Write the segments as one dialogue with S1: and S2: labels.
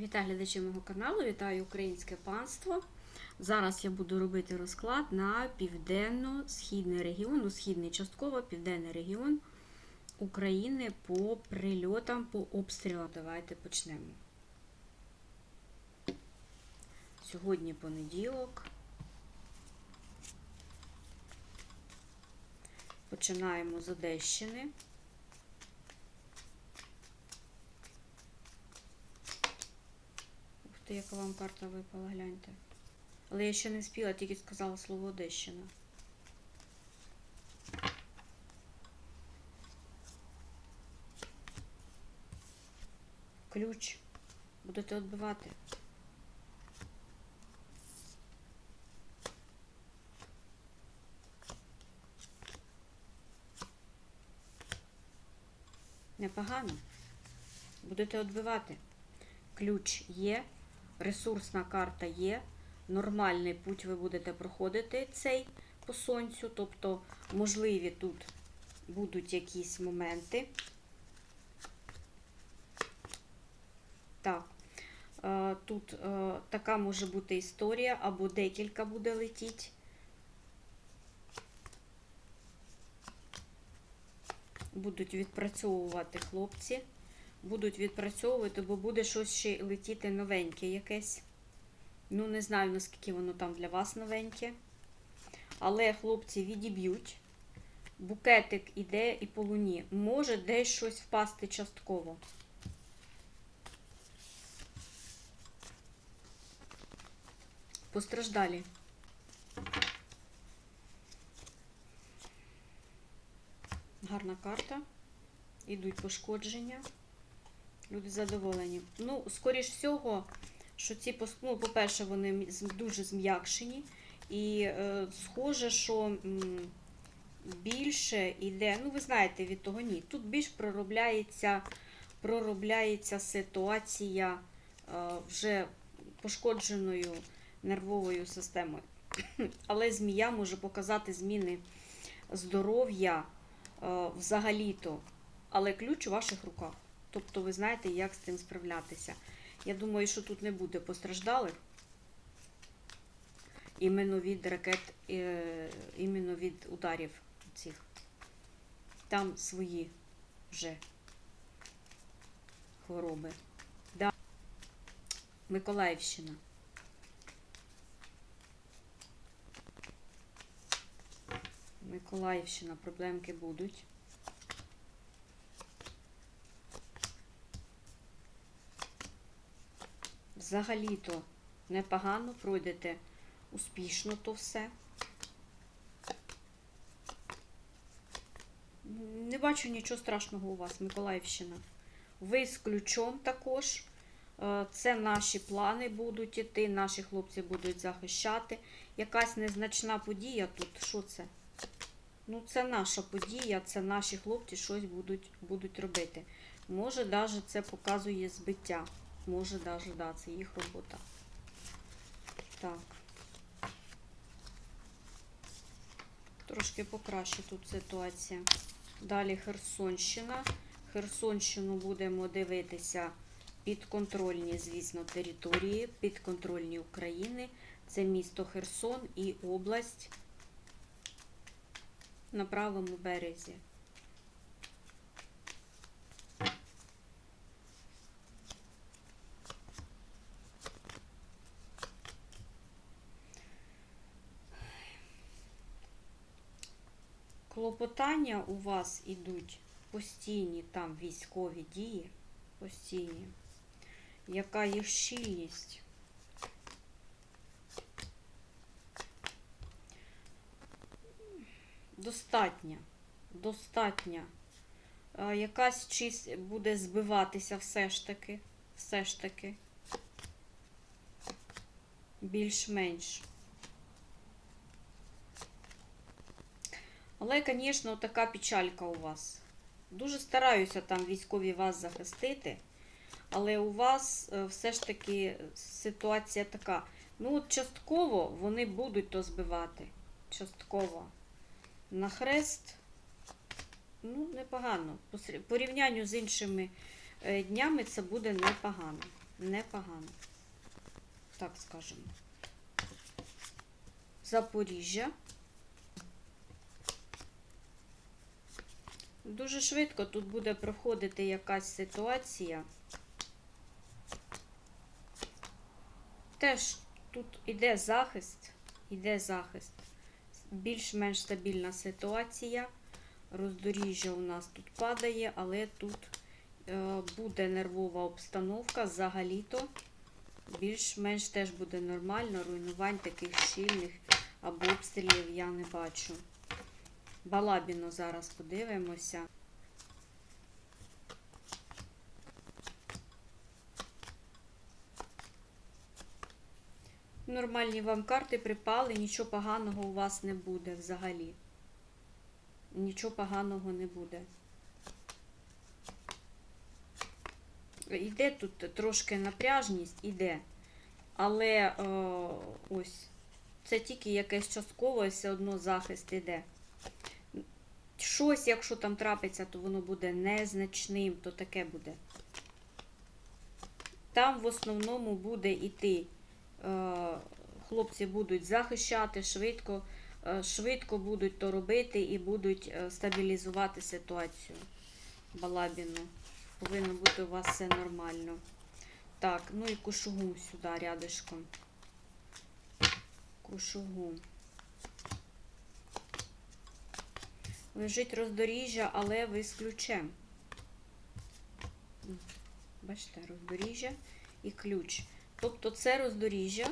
S1: Вітаю глядачі мого каналу, вітаю українське панство. Зараз я буду робити розклад на південно-східний регіон, ну, східний частково, південний регіон України по прильотам, по обстрілам. Давайте почнемо. Сьогодні понеділок. Починаємо з Одещини. Ух яка вам карта випала, гляньте. Але я ще не спіла, тільки сказала слово Одещина. Ключ. Будете відбивати. Непогано. Будете відбивати. Ключ є, ресурсна карта є, нормальний путь ви будете проходити цей по сонцю, тобто, можливі тут будуть якісь моменти. Так, е, тут е, така може бути історія, або декілька буде летіти. Будуть відпрацьовувати хлопці будуть відпрацьовувати, бо буде щось ще летіти новеньке якесь. Ну, не знаю, наскільки воно там для вас новеньке. Але хлопці відіб'ють. Букетик іде і по луні. Може десь щось впасти частково. Постраждалі. Гарна карта. Ідуть пошкодження. Люди задоволені. Ну, скоріш всього, що ці ну, по-перше, вони дуже зм'якшені. І е, схоже, що м, більше йде, ну, ви знаєте, від того ні. Тут більш проробляється, проробляється ситуація е, вже пошкодженою нервовою системою. Але змія може показати зміни здоров'я е, взагалі-то. Але ключ у ваших руках. Тобто ви знаєте, як з цим справлятися. Я думаю, що тут не буде постраждалих. Іменно від ракет, е, іменно від ударів цих. Там свої вже хвороби. Да. Миколаївщина. Миколаївщина, проблемки будуть. Взагалі-то непогано пройдете успішно то все. Не бачу нічого страшного у вас, Миколаївщина. Ви з ключом також. Е, Це наші плани будуть іти, наші хлопці будуть захищати. Якась незначна подія тут. Що це? Ну, це наша подія, це наші хлопці щось будуть, будуть робити. Може, навіть це показує збиття. Може, навіть, да, це їх робота. Так. Трошки покраще тут ситуація. Далі Херсонщина. Херсонщину будемо дивитися підконтрольні, звісно, території, підконтрольні України. Це місто Херсон і область на правому березі. Клопотання у вас ідуть постійні там військові дії, постійні. Яка їх щільність? Достатня. Достатня. Якась чись буде збиватися все ж таки. Все ж таки. Більш-менш. Але, звісно, така печалька у вас. Дуже стараюся там військові вас захистити, але у вас е, все ж таки ситуація така. Ну, от частково вони будуть то збивати. Частково. На хрест, ну, непогано. По порівнянню з іншими е, днями це буде непогано. непогано. Так скажемо. Запоріжжя. Дуже швидко тут буде проходити якась ситуація. Теж тут іде захист, іде захист. Більш-менш стабільна ситуація. Роздоріжжя у нас тут падає, але тут е, буде нервова обстановка взагалі-то. Більш-менш теж буде нормально. Руйнувань таких щільних або обстрілів я не бачу. Балабіно зараз подивимося. Нормальні вам карти припали, нічого поганого у вас не буде взагалі. Нічого поганого не буде. Іде тут трошки напряжність, іде. Але е, ось це тільки якесь частково, все одно захист іде. Щось, якщо там трапиться, то воно буде незначним, то таке буде. Там в основному буде йти. Е, хлопці будуть захищати швидко, е, швидко будуть то робити і будуть е, стабілізувати ситуацію. Балабіну. Повинно бути у вас все нормально. Так, ну і кушугу сюди рядышком. Кушугу. Лежить роздоріжжя, але ви з ключем. Бачите, роздоріжжя і ключ. Тобто це роздоріжжя,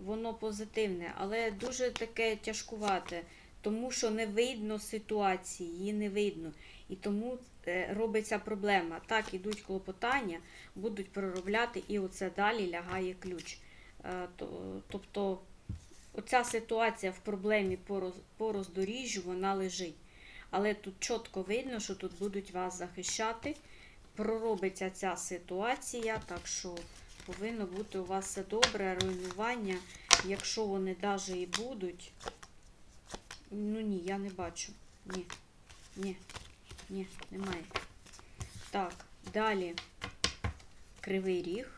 S1: воно позитивне, але дуже таке тяжкувате, тому що не видно ситуації, її не видно. І тому е, робиться проблема. Так, ідуть клопотання, будуть проробляти, і оце далі лягає ключ. Е, Тобто оця ситуація в проблемі по роздоріжжю, вона лежить. Але тут чітко видно, що тут будуть вас захищати. Проробиться ця ситуація, так що повинно бути у вас все добре, руйнування. Якщо вони навіть і будуть. Ну ні, я не бачу. Ні, ні, ні, немає. Так, далі кривий ріг.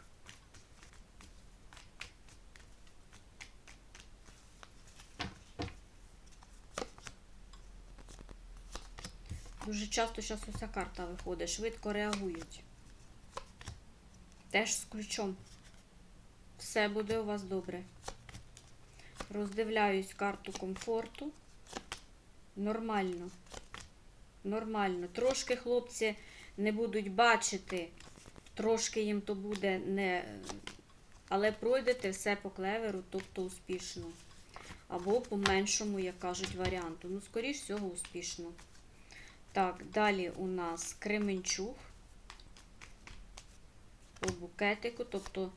S1: Дуже часто зараз уся карта виходить, швидко реагують. Теж з ключом. Все буде у вас добре. Роздивляюсь карту комфорту. Нормально. Нормально. Трошки хлопці не будуть бачити, трошки їм то буде не. Але пройдете все по клеверу, тобто успішно. Або по меншому, як кажуть, варіанту. Ну, скоріш всього, успішно. Так, далі у нас Кременчуг по букетику. Тобто,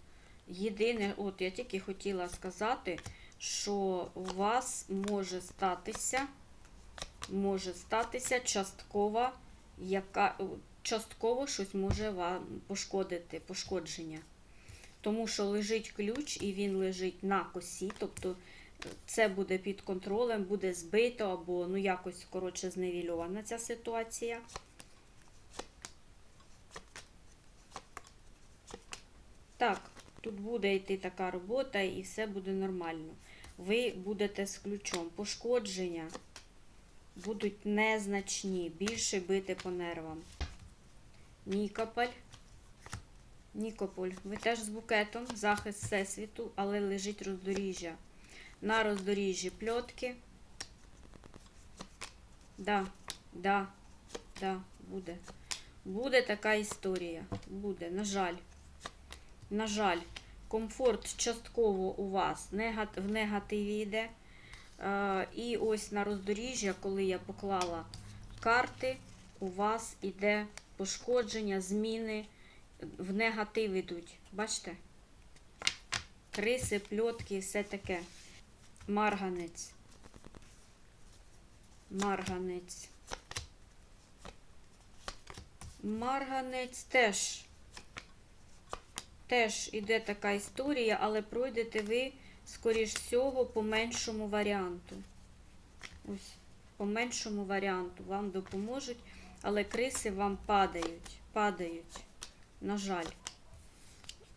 S1: єдине, от я тільки хотіла сказати, що у вас може статися, може статися частково, яка, частково щось може вам пошкодити, пошкодження. Тому що лежить ключ і він лежить на косі, тобто це буде під контролем, буде збито або ну якось коротше зневільована ця ситуація. Так, тут буде йти така робота і все буде нормально. Ви будете з ключом. Пошкодження будуть незначні, більше бити по нервам. Нікополь. Нікополь, ви теж з букетом, захист всесвіту, але лежить роздоріжжя. На роздоріжжі пльотки. Да, да, да, буде. Буде така історія. Буде, на жаль. На жаль, комфорт частково у вас в негативі йде. Е, І ось на роздоріжжя, коли я поклала карти, у вас іде пошкодження, зміни, в негатив йдуть. Бачите? Криси, пльотки, все таке. Марганець. Марганець. Марганець теж. Теж іде така історія, але пройдете ви, скоріш всього, по меншому варіанту. Ось, по меншому варіанту вам допоможуть, але криси вам падають. Падають. На жаль.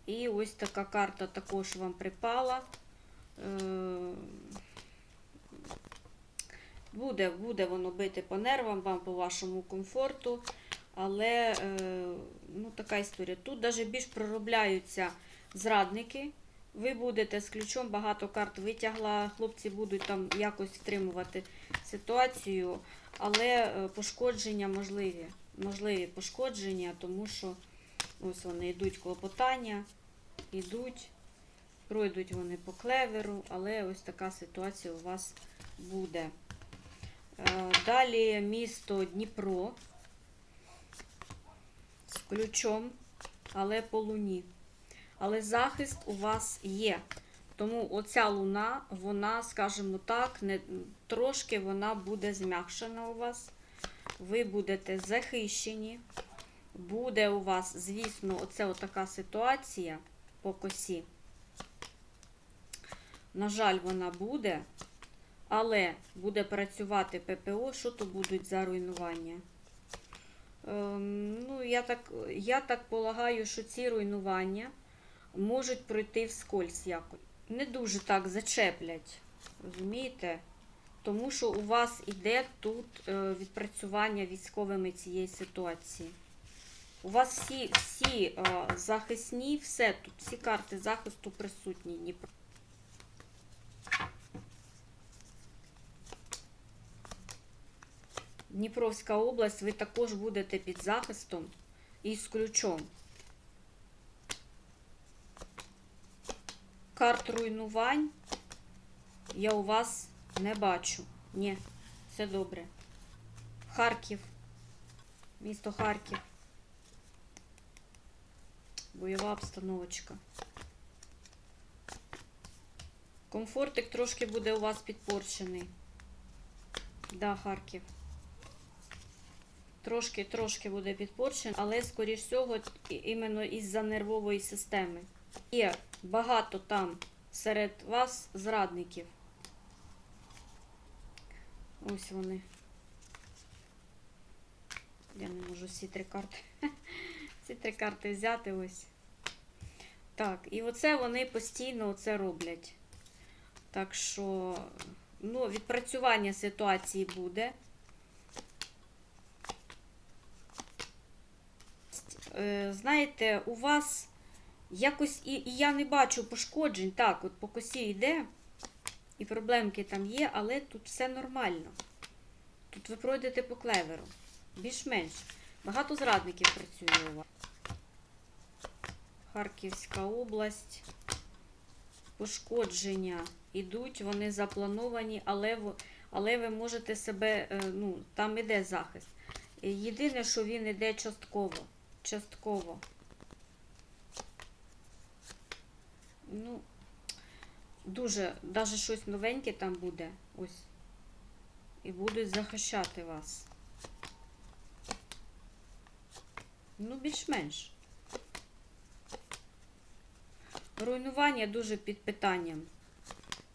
S1: І ось така карта також вам припала. Е, Буде, буде воно бити по нервам, вам по вашому комфорту. Але е, ну, така історія. Тут навіть більш проробляються зрадники. Ви будете з ключом, багато карт витягла, хлопці будуть там якось втримувати ситуацію, але е, пошкодження можливі. Можливі пошкодження, тому що ось вони йдуть клопотання, йдуть, пройдуть вони по клеверу, але ось така ситуація у вас буде. Е, Далі місто Дніпро з ключом, але по луні. Але захист у вас є. Тому оця луна, вона, скажімо так, не, трошки вона буде змягшена у вас. Ви будете захищені. Буде у вас, звісно, оце отака ситуація по косі. На жаль, вона буде, але буде працювати ППО. Що то будуть за руйнування? Ем, ну, я так, я так полагаю, що ці руйнування можуть пройти вскользь якось. Не дуже так зачеплять, розумієте? Тому що у вас іде тут е, відпрацювання військовими цієї ситуації. У вас всі, всі е, захисні, все тут, всі карти захисту присутні. Дніпровська область, ви також будете під захистом і з ключом. Карт руйнувань я у вас не бачу. Ні, все добре. Харків. Місто Харків. Бойова обстановочка. Комфортик трошки буде у вас підпорчений. Да, Харків. Трошки, трошки буде підпорчений, але, скоріш всього, іменно із-за нервової системи. Є багато там серед вас зрадників. Ось вони. Я не можу всі три карти. Ці три карти взяти ось. Так, і оце вони постійно оце роблять. Так що, ну, відпрацювання ситуації буде. Е, Знаєте, у вас якось і, і я не бачу пошкоджень. Так, от по косі йде, і проблемки там є, але тут все нормально. Тут ви пройдете по клеверу. Більш-менш. Багато зрадників працює у вас. Харківська область. Пошкодження ідуть, вони заплановані, але, але ви можете себе, е, ну, там іде захист. Е, Єдине, що він іде частково. Частково. Ну, дуже, навіть щось новеньке там буде. Ось. І будуть захищати вас. Ну, більш-менш. Руйнування дуже під питанням.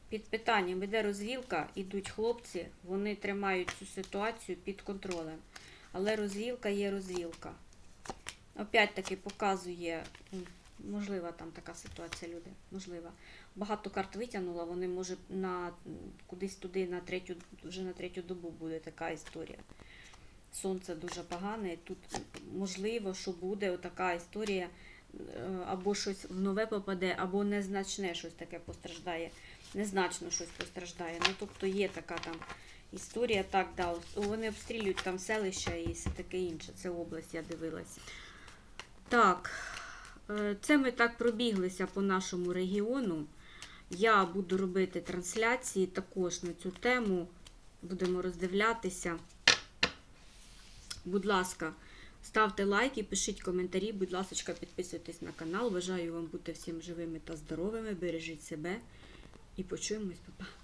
S1: Під питанням іде розвілка, ідуть хлопці, вони тримають цю ситуацію під контролем. Але розвілка є розвілка. Опять-таки показує, можлива там така ситуація, люди, можлива. Багато карт витягнула, вони може на кудись туди на третю, вже на третю добу буде така історія. Сонце дуже погане, тут можливо, що буде така історія, е, або щось в нове попаде, або незначне щось таке постраждає. Незначно щось постраждає. Ну, тобто є така там історія, так, да, вони обстрілюють там селища і все таке інше. Це область, я дивилась. Так, е, це ми так пробіглися по нашому регіону. Я буду робити трансляції також на цю тему. Будемо роздивлятися. Будь ласка, ставте лайки, пишіть коментарі, будь ласка, підписуйтесь на канал. Бажаю вам бути всім живими та здоровими. Бережіть себе і почуємось, Па-па.